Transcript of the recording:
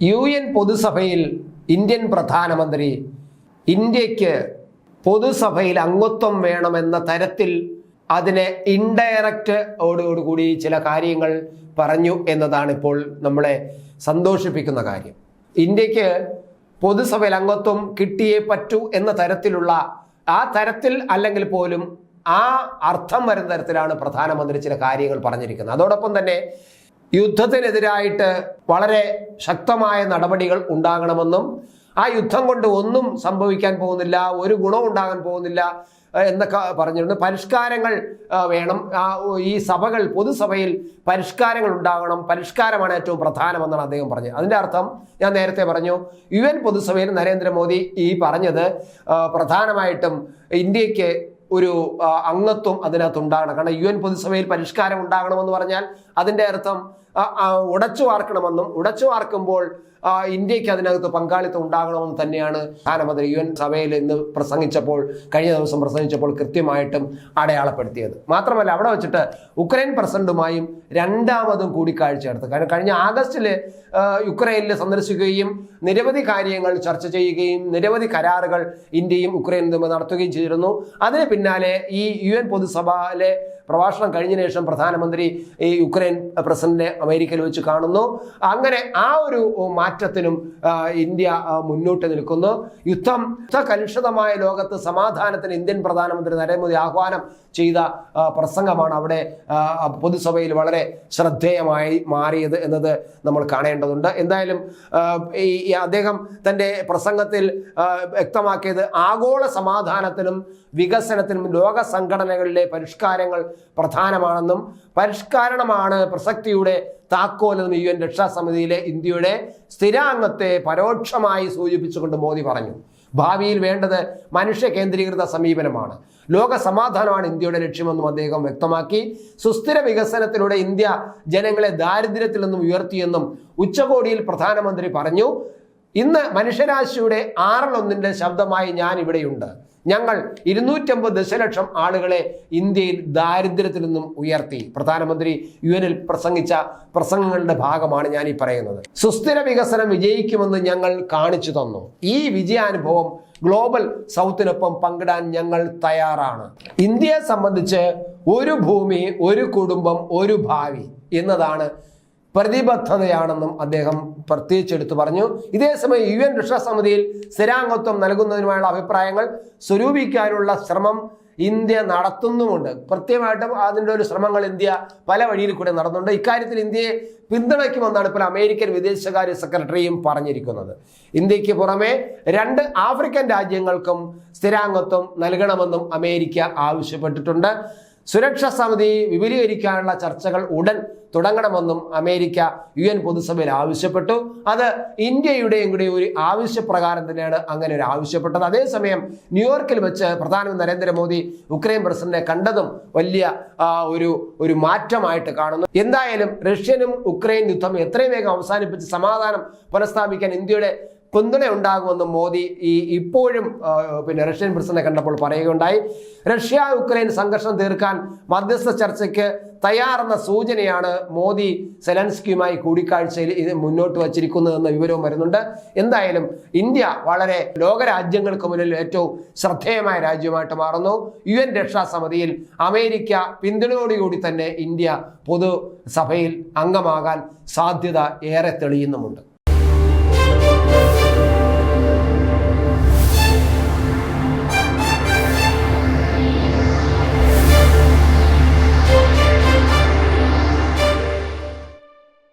U N പൊതുസഭയിൽ Indian പ്രധാനമന്ത്രി ഇന്ത്യയ്ക്ക് പൊതുസഭയിൽ അംഗത്വം വേണമെന്ന തരത്തിൽ അതിനെ ഇൻഡയറക്റ്റ് ഓടോടുകൂടി ചില കാര്യങ്ങൾ പറഞ്ഞു എന്നതാണ് ഇപ്പോൾ നമ്മളെ സന്തോഷിപ്പിക്കുന്ന കാര്യം. ഇന്ത്യയ്ക്ക് പൊതുസഭയിൽ അംഗത്വം കിട്ടിയേ പറ്റൂ എന്ന തരത്തിലുള്ള ആ തരത്തിൽ അല്ലെങ്കിൽ പോലും ആ അർത്ഥം വരുന്ന തരത്തിലാണ് പ്രധാനമന്ത്രി ചില കാര്യങ്ങൾ പറഞ്ഞിരിക്കുന്നത്. അതോടൊപ്പം തന്നെ യുദ്ധത്തിനെതിരായിട്ട് വളരെ ശക്തമായ നടപടികൾ ഉണ്ടാകണമെന്നും ആ യുദ്ധം കൊണ്ട് ഒന്നും സംഭവിക്കാൻ പോകുന്നില്ല ഒരു ഗുണവും ഉണ്ടാകാൻ പോകുന്നില്ല എന്നൊക്കെ പറഞ്ഞിട്ടുണ്ട്. പരിഷ്കാരങ്ങൾ വേണം. ഈ സഭകൾ പൊതുസഭയിൽ പരിഷ്കാരങ്ങൾ ഉണ്ടാകണം. പരിഷ്കാരമാണ് ഏറ്റവും പ്രധാനമെന്നാണ് അദ്ദേഹം പറഞ്ഞത്. അതിന്റെ അർത്ഥം ഞാൻ നേരത്തെ പറഞ്ഞു. യു എൻ പൊതുസഭയിൽ നരേന്ദ്രമോദി ഈ പറഞ്ഞത് പ്രധാനമായിട്ടും ഇന്ത്യയ്ക്ക് ഒരു അംഗത്വം അതിനകത്ത് ഉണ്ടാകണം കാരണം യു എൻ പൊതുസഭയിൽ പരിഷ്കാരം ഉണ്ടാകണമെന്ന് പറഞ്ഞാൽ അതിന്റെ അർത്ഥം ഉടച്ചു വാർക്കണമെന്നും ഉടച്ചു വാർക്കുമ്പോൾ ഇന്ത്യയ്ക്ക് അതിനകത്ത് പങ്കാളിത്തം ഉണ്ടാകണമെന്ന് തന്നെയാണ് പ്രധാനമന്ത്രി യു എൻ സഭയിൽ ഇന്ന് പ്രസംഗിച്ചപ്പോൾ കഴിഞ്ഞ ദിവസം പ്രസംഗിച്ചപ്പോൾ കൃത്യമായിട്ടും അടയാളപ്പെടുത്തിയത്. മാത്രമല്ല അവിടെ വെച്ചിട്ട് ഉക്രൈൻ പ്രസിഡന്റുമായും രണ്ടാമതും കൂടിക്കാഴ്ച നടത്തും കാരണം കഴിഞ്ഞ ആഗസ്റ്റിൽ യുക്രൈനിൽ സന്ദർശിക്കുകയും നിരവധി കാര്യങ്ങൾ ചർച്ച ചെയ്യുകയും നിരവധി കരാറുകൾ ഇന്ത്യയും ഉക്രൈനും തമ്മിൽ നടത്തുകയും ചെയ്തിരുന്നു. അതിന് പിന്നാലെ ഈ യു എൻ പൊതുസഭയിലെ പ്രഭാഷണം കഴിഞ്ഞ ശേഷം പ്രധാനമന്ത്രി ഈ യുക്രൈൻ പ്രസിഡന്റിനെ അമേരിക്കയിൽ വെച്ച് കാണുന്നു. അങ്ങനെ ആ ഒരു മാറ്റത്തിനും ഇന്ത്യ മുന്നോട്ട് നിൽക്കുന്നു. യുദ്ധം യുദ്ധകലുഷിതമായ ലോകത്ത് സമാധാനത്തിന് ഇന്ത്യൻ പ്രധാനമന്ത്രി നരേന്ദ്രമോദി ആഹ്വാനം ചെയ്ത പ്രസംഗമാണ് അവിടെ പൊതുസഭയിൽ വളരെ ശ്രദ്ധേയമായി മാറിയത് എന്നത് നമ്മൾ കാണേണ്ടതുണ്ട്. എന്തായാലും ഈ അദ്ദേഹം തന്റെ പ്രസംഗത്തിൽ വ്യക്തമാക്കിയത് ആഗോള സമാധാനത്തിനും വികസനത്തിനും ലോക സംഘടനകളിലെ പരിഷ്കാരങ്ങൾ പ്രധാനമാണെന്നും പരിഷ്കരണമാണ് പ്രസക്തിയുടെ താക്കോലെന്നും യു എൻ രക്ഷാസമിതിയിലെ ഇന്ത്യയുടെ സ്ഥിരാംഗത്തെ പരോക്ഷമായി സൂചിപ്പിച്ചുകൊണ്ട് മോദി പറഞ്ഞു. ഭാവിയിൽ വേണ്ടത് മനുഷ്യ കേന്ദ്രീകൃത സമീപനമാണ്. ലോക സമാധാനമാണ് ഇന്ത്യയുടെ ലക്ഷ്യമെന്നും അദ്ദേഹം വ്യക്തമാക്കി. സുസ്ഥിര വികസനത്തിലൂടെ ഇന്ത്യ ജനങ്ങളെ ദാരിദ്ര്യത്തിൽ നിന്നും ഉയർത്തിയെന്നും ഉച്ചകോടിയിൽ പ്രധാനമന്ത്രി പറഞ്ഞു. ഇന്ന് മനുഷ്യരാശിയുടെ ആറിലൊന്നിന്റെ ശബ്ദമായി ഞാൻ ഇവിടെയുണ്ട് ഞങ്ങൾ ഇരുന്നൂറ്റമ്പത് ദശലക്ഷം ആളുകളെ ഇന്ത്യയിൽ ദാരിദ്ര്യത്തിൽ നിന്നും ഉയർത്തി. പ്രധാനമന്ത്രി യു എനിൽ പ്രസംഗിച്ച പ്രസംഗങ്ങളുടെ ഭാഗമാണ് ഞാൻ ഈ പറയുന്നത്. സുസ്ഥിര വികസനം വിജയിക്കുമെന്ന് ഞങ്ങൾ കാണിച്ചു തന്നു. ഈ വിജയാനുഭവം ഗ്ലോബൽ സൗത്തിനൊപ്പം പങ്കിടാൻ ഞങ്ങൾ തയ്യാറാണ്. ഇന്ത്യയെ സംബന്ധിച്ച് ഒരു ഭൂമി ഒരു കുടുംബം ഒരു ഭാവി എന്നതാണ് പ്രതിബദ്ധതയാണെന്നും അദ്ദേഹം പ്രത്യേകിച്ച് എടുത്തു പറഞ്ഞു ഇതേസമയം യു എൻ രക്ഷാസമിതിയിൽ സ്ഥിരാംഗത്വം നൽകുന്നതിനുമായുള്ള അഭിപ്രായങ്ങൾ സ്വരൂപിക്കാനുള്ള ശ്രമം ഇന്ത്യ നടത്തുന്നുമുണ്ട്. കൃത്യമായിട്ടും അതിന്റെ ഒരു ശ്രമങ്ങൾ ഇന്ത്യ പല വഴിയിൽ കൂടെ നടന്നുണ്ട്. ഇക്കാര്യത്തിൽ ഇന്ത്യയെ പിന്തുണയ്ക്കുമെന്നാണ് ഇപ്പോൾ അമേരിക്കൻ വിദേശകാര്യ സെക്രട്ടറിയും പറഞ്ഞിരിക്കുന്നത്. ഇന്ത്യയ്ക്ക് പുറമെ രണ്ട് ആഫ്രിക്കൻ രാജ്യങ്ങൾക്കും സ്ഥിരാംഗത്വം നൽകണമെന്നും അമേരിക്ക ആവശ്യപ്പെട്ടിട്ടുണ്ട്. സുരക്ഷാ സമിതി വിപുലീകരിക്കാനുള്ള ചർച്ചകൾ ഉടൻ തുടങ്ങണമെന്നും അമേരിക്ക യു എൻ പൊതുസഭയിൽ ആവശ്യപ്പെട്ടു. അത് ഇന്ത്യയുടെയും കൂടി ഒരു ആവശ്യപ്രകാരം തന്നെയാണ് അങ്ങനെ ഒരു ആവശ്യപ്പെട്ടത്. അതേസമയം ന്യൂയോർക്കിൽ വെച്ച് പ്രധാനമന്ത്രി നരേന്ദ്രമോദി ഉക്രൈൻ പ്രസിഡന്റിനെ കണ്ടതും വലിയ ഒരു ഒരു മാറ്റമായിട്ട് കാണുന്നു. എന്തായാലും റഷ്യനും ഉക്രൈൻ യുദ്ധം എത്രയും വേഗം അവസാനിപ്പിച്ച് സമാധാനം പുനഃസ്ഥാപിക്കാൻ ഇന്ത്യയുടെ പിന്തുണ ഉണ്ടാകുമെന്ന് മോദി ഈ ഇപ്പോഴും പിന്നെ റഷ്യൻ പ്രസിഡന്റ് കണ്ടപ്പോൾ പറയുകയുണ്ടായി. റഷ്യ ഉക്രൈൻ സംഘർഷം തീർക്കാൻ മധ്യസ്ഥ ചർച്ചയ്ക്ക് തയ്യാറെന്ന സൂചനയാണ് മോദി സെലൻസ്കിയുമായി കൂടിക്കാഴ്ചയിൽ ഇത് മുന്നോട്ട് വച്ചിരിക്കുന്നതെന്ന വിവരവും വരുന്നുണ്ട്. എന്തായാലും ഇന്ത്യ വളരെ ലോകരാജ്യങ്ങൾക്ക് മുന്നിൽ ഏറ്റവും ശ്രദ്ധേയമായ രാജ്യമായിട്ട് മാറുന്നു. യു എൻ രക്ഷാസമിതിയിൽ അമേരിക്ക പിന്തുണയോടുകൂടി തന്നെ ഇന്ത്യ പൊതുസഭയിൽ അംഗമാകാൻ സാധ്യത ഏറെ തെളിയുന്നുമുണ്ട്.